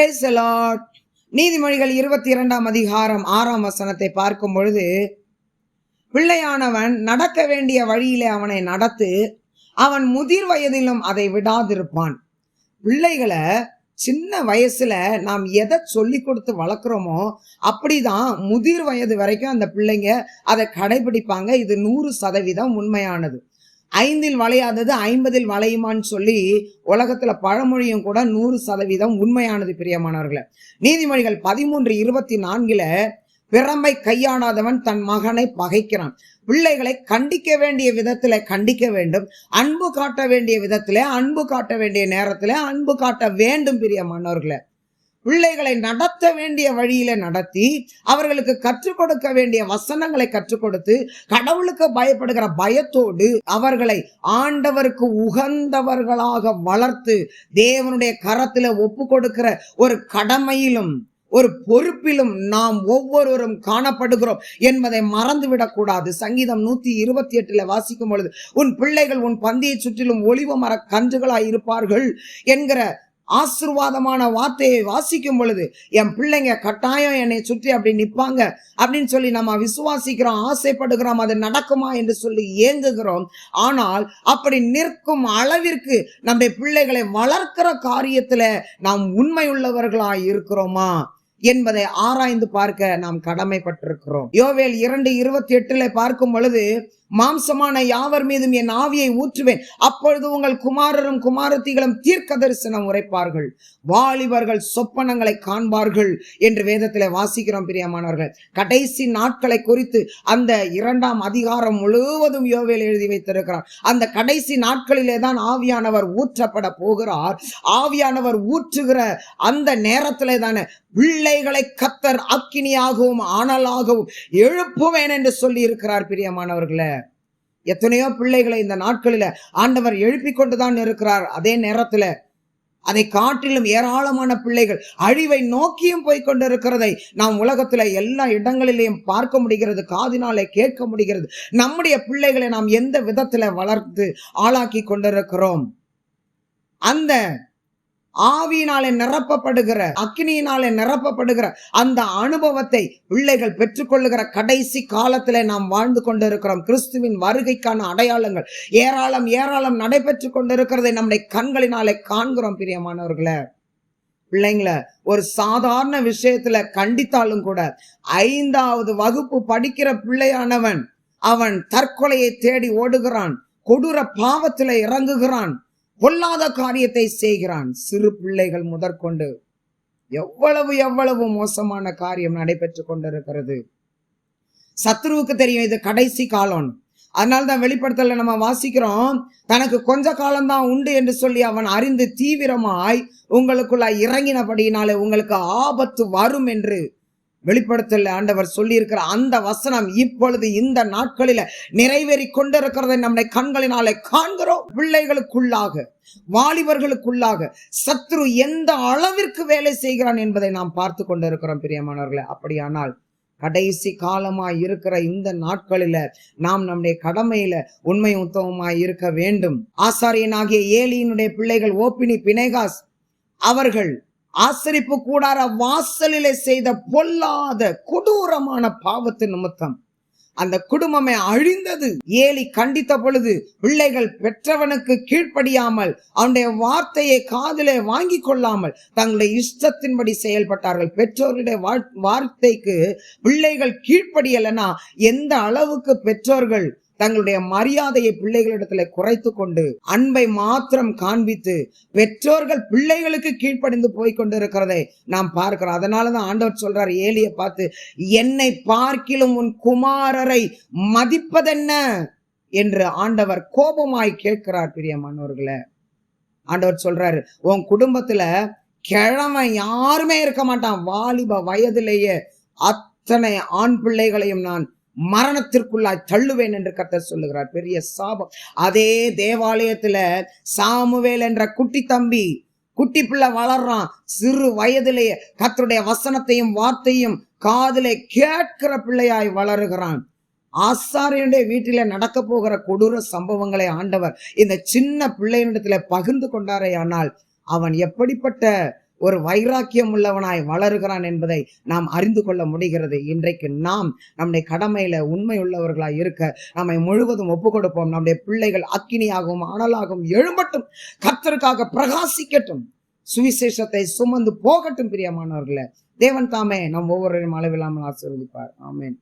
Price the நீதிமொழிகள் இருபத்தி இரண்டாம் அதிகாரம் ஆறாம் வசனத்தை பார்க்கும் பொழுது பிள்ளையானவன் நடக்க வேண்டிய வழியிலே அவனை நடத்து அவன் முதிர் வயதிலும் அதை விடாதிருப்பான். பிள்ளைகளை சின்ன வயசுல நாம் எதை சொல்லி கொடுத்து வளர்க்குறோமோ அப்படிதான் முதிர் வயது வரைக்கும் அந்த பிள்ளைங்க அதை கடைபிடிப்பாங்க. இது நூறு சதவீதம் உண்மையானது. ஐந்தில் வளையாதது ஐம்பதில் வளையுமான்னு சொல்லி உலகத்தில் பழமொழியும் கூட நூறு சதவீதம் உண்மையானது பிரியமானவர்களை. நீதிமொழிகள் பதிமூன்று இருபத்தி நான்கில் பிறம்பை கையாடாதவன் தன் மகனை பகைக்கிறான். பிள்ளைகளை கண்டிக்க வேண்டிய விதத்தில் கண்டிக்க வேண்டும். அன்பு காட்ட வேண்டிய விதத்தில் அன்பு காட்ட வேண்டிய நேரத்தில் அன்பு காட்ட வேண்டும் பிரியமானவர்களே. பிள்ளைகளை நடத்த வேண்டிய வழியில நடத்தி அவர்களுக்கு கற்றுக் கொடுக்க வேண்டிய வசனங்களை கற்றுக் கொடுத்து கடவுளுக்கு பயப்படுகிற பயத்தோடு அவர்களை ஆண்டவருக்கு உகந்தவர்களாக வளர்த்து தேவனுடைய கரத்துல ஒப்பு கொடுக்கிற ஒரு கடமையிலும் ஒரு பொறுப்பிலும் நாம் ஒவ்வொருவரும் காணப்படுகிறோம் என்பதை மறந்துவிடக் கூடாது. சங்கீதம் நூத்தி இருபத்தி எட்டுல வாசிக்கும் பொழுது உன் பிள்ளைகள் உன் பந்தியை சுற்றிலும் ஒளிவு மர கன்றுகளாய் இருப்பார்கள் என்கிற ஆசிர்வாதமான வார்த்தையை வாசிக்கும் பொழுது என் பிள்ளைங்க கட்டாயம் என்னை சுற்றி அப்படி நிற்பாங்க அப்படின்னு சொல்லி நம்ம விசுவாசிக்கிறோம் ஆசைப்படுகிறோம் அது நடக்குமா என்று சொல்லி ஏங்குகிறோம். ஆனால் அப்படி நிற்கும் அளவிற்கு நம்ம பிள்ளைகளை வளர்க்கிற காரியத்துல நாம் உண்மை உள்ளவர்களாய் இருக்கிறோமா என்பதை ஆராய்ந்து பார்க்க நாம் கடமைப்பட்டிருக்கிறோம். யோவேல் இரண்டு இருபத்தி எட்டுல பார்க்கும் பொழுது மாம்சமான யாவர் மீதும் என் ஆவியை ஊற்றுவேன். அப்பொழுது உங்கள் குமாரரும் குமாரத்திகளும் தீர்க்க தரிசனம் உரைப்பார்கள். வாலிபர்கள் சொப்பனங்களை காண்பார்கள் என்று வேதத்தில் வாசிக்கிறோம் பிரியமானவர்கள். கடைசி நாட்களை குறித்து அந்த இரண்டாம் அதிகாரம் முழுவதும் யோவேல் எழுதி வைத்திருக்கிறார். அந்த கடைசி நாட்களிலே தான் ஆவியானவர் ஊற்றப்பட போகிறார். ஆவியானவர் ஊற்றுகிற அந்த நேரத்திலே தானே பிள்ளைகளை கத்தர் அக்கினியாகவும் ஆனலாகவும் எழுப்புவேன் என்று சொல்லி இருக்கிறார் பிரியமானவர்களே. எத்தனையோ பிள்ளைகளை இந்த நாட்களில ஆண்டவர் எழுப்பி கொண்டுதான் இருக்கிறார். அதே நேரத்துல அதை காட்டிலும் ஏராளமான பிள்ளைகள் அழிவை நோக்கியும் போய் கொண்டிருக்கிறதை நாம் உலகத்துல எல்லா இடங்களிலேயும் பார்க்க முடிகிறது காதினாலே கேட்க முடிகிறது. நம்முடைய பிள்ளைகளை நாம் எந்த விதத்துல வளர்த்து ஆளாக்கி கொண்டிருக்கிறோம்? அந்த ஆவியினாலே நிரப்பப்படுகிற அக்னியினாலே நிரப்பப்படுகிற அந்த அனுபவத்தை பிள்ளைகள் பெற்றுக்கொள்ளுகிற கடைசி காலத்தில் நாம் வாழ்ந்து கொண்டிருக்கிறோம். கிறிஸ்துவின் வருகைக்கான அடையாளங்கள். ஏராளம் ஏராளம் நடைபெற்று கொண்டிருக்கிறதை நம்முடைய கண்களினாலே காண்கிறோம் பிரியமானவர்களே. பிள்ளைங்கள ஒரு சாதாரண விஷயத்துல கண்டித்தாலும் கூட ஐந்தாவது வகுப்பு படிக்கிற பிள்ளையானவன் அவன் தற்கொலையை தேடி ஓடுகிறான் கொடூர பாவத்துல இறங்குகிறான். பொல்லாத காரியத்தை செய்கிறான். சிறு பிள்ளைகள் முதற்கொண்டு எவ்வளவு எவ்வளவு மோசமான காரியம் நடைபெற்று கொண்டிருக்கிறது. சத்ருவுக்கு தெரியும் இது கடைசி காலம். அதனால தான் வெளிப்படுத்தல நம்ம வாசிக்கிறோம். தனக்கு கொஞ்ச காலம்தான் உண்டு என்று சொல்லி அவன் அறிந்து தீவிரமாய் உங்களுக்குள்ள இறங்கினபடியினாலே உங்களுக்கு ஆபத்து வரும் என்று வெளிப்படுத்தல ஆண்டவர் சொல்லியிருக்கிற அந்த வசனம் இப்பொழுது இந்த நாட்களில நிறைவேறி கொண்டிருக்கிறதை நம்முடைய கண்களினாலே காண்கிறோம். பிள்ளைகளுக்குள்ளாக வாலிபர்களுக்குள்ளாக சத்ரு எந்த அளவிற்கு வேலை செய்கிறான் என்பதை நாம் பார்த்து கொண்டிருக்கிறோம் பிரியமானவர்களே. அப்படியானால் கடைசி காலமாய் இருக்கிற இந்த நாட்களில நாம் நம்முடைய கடமையில உண்மை உத்தவமாய் இருக்க வேண்டும். ஆசாரியனாகிய ஏலியினுடைய பிள்ளைகள் ஓப்பினி பினேகாஸ் அவர்கள் ஆசரிப்பு கூடார வாசலிலே செய்த பொல்லாத கொடூரமான பாவத்து நிமித்தம். அந்த குடும்பமே அழிந்தது. ஏலி கண்டித்த பொழுது பிள்ளைகள் பெற்றவனுக்கு கீழ்ப்படியாமல் அவனுடைய வார்த்தையை காதிலே வாங்கி கொள்ளாமல் தங்களுடைய இஷ்டத்தின்படி செயல்பட்டார்கள். பெற்றோருடைய வார்த்தைக்கு பிள்ளைகள் கீழ்ப்படியலைன்னா எந்த அளவுக்கு பெற்றோர்கள் தங்களுடைய மரியாதையை பிள்ளைகளிடத்துல குறைத்து கொண்டு அன்பை மாத்திரம் காண்பித்து பெற்றோர்கள் பிள்ளைகளுக்கு கீழ்ப்படிந்து போய் கொண்டிருக்கிறதை நாம் பார்க்கிறோம். அதனாலதான் ஆண்டவர் சொல்றார் ஏலியை பார்த்து என்னை பார்க்கிலும் உன் குமாரரை மதிப்பதென்ன? என்று ஆண்டவர் கோபமாய் கேட்கிறார் பிரியமானவர்களே ஆண்டவர் சொல்றாரு உன் குடும்பத்துல கிழமை யாருமே இருக்க மாட்டான். வாலிப வயதிலேயே அத்தனை ஆண் பிள்ளைகளையும் நான் மரணத்திற்குள்ளாய் தள்ளுவேன் என்று கத்த சொல்லுகிறார். பெரிய சாபம். அதே தேவாலயத்துல சாமுவேல் என்ற குட்டி தம்பி குட்டி பிள்ளை வளர்றான். சிறு வயதிலேயே கத்தருடைய வசனத்தையும் வார்த்தையும் காதிலே கேட்கிற பிள்ளையாய் வளருகிறான். ஆசாரியனுடைய வீட்டில நடக்க போகிற கொடூர சம்பவங்களை ஆண்டவர் இந்த சின்ன பிள்ளையினிடத்துல பகிர்ந்து கொண்டாரே ஆனால் அவன் எப்படிப்பட்ட ஒரு வைராக்கியம் உள்ளவனாய் வளருகிறான் என்பதை நாம் அறிந்து கொள்ள முடிகிறது. இன்றைக்கு நாம் நம்முடைய கடமையில உண்மை உள்ளவர்களாய் இருக்க நம்மை முழுவதும் ஒப்பு கொடுப்போம் நம்முடைய பிள்ளைகள் அக்கினியாகவும் அனலாகவும் எழும்பட்டும் கர்த்தருக்காக பிரகாசிக்கட்டும் சுவிசேஷத்தை சுமந்து போகட்டும் பிரியமானவர்களே. தேவன் தாமே நம் ஒவ்வொருவரும் அளவில்லாமல் ஆசீர்வதிப்பார். ஆமேன்.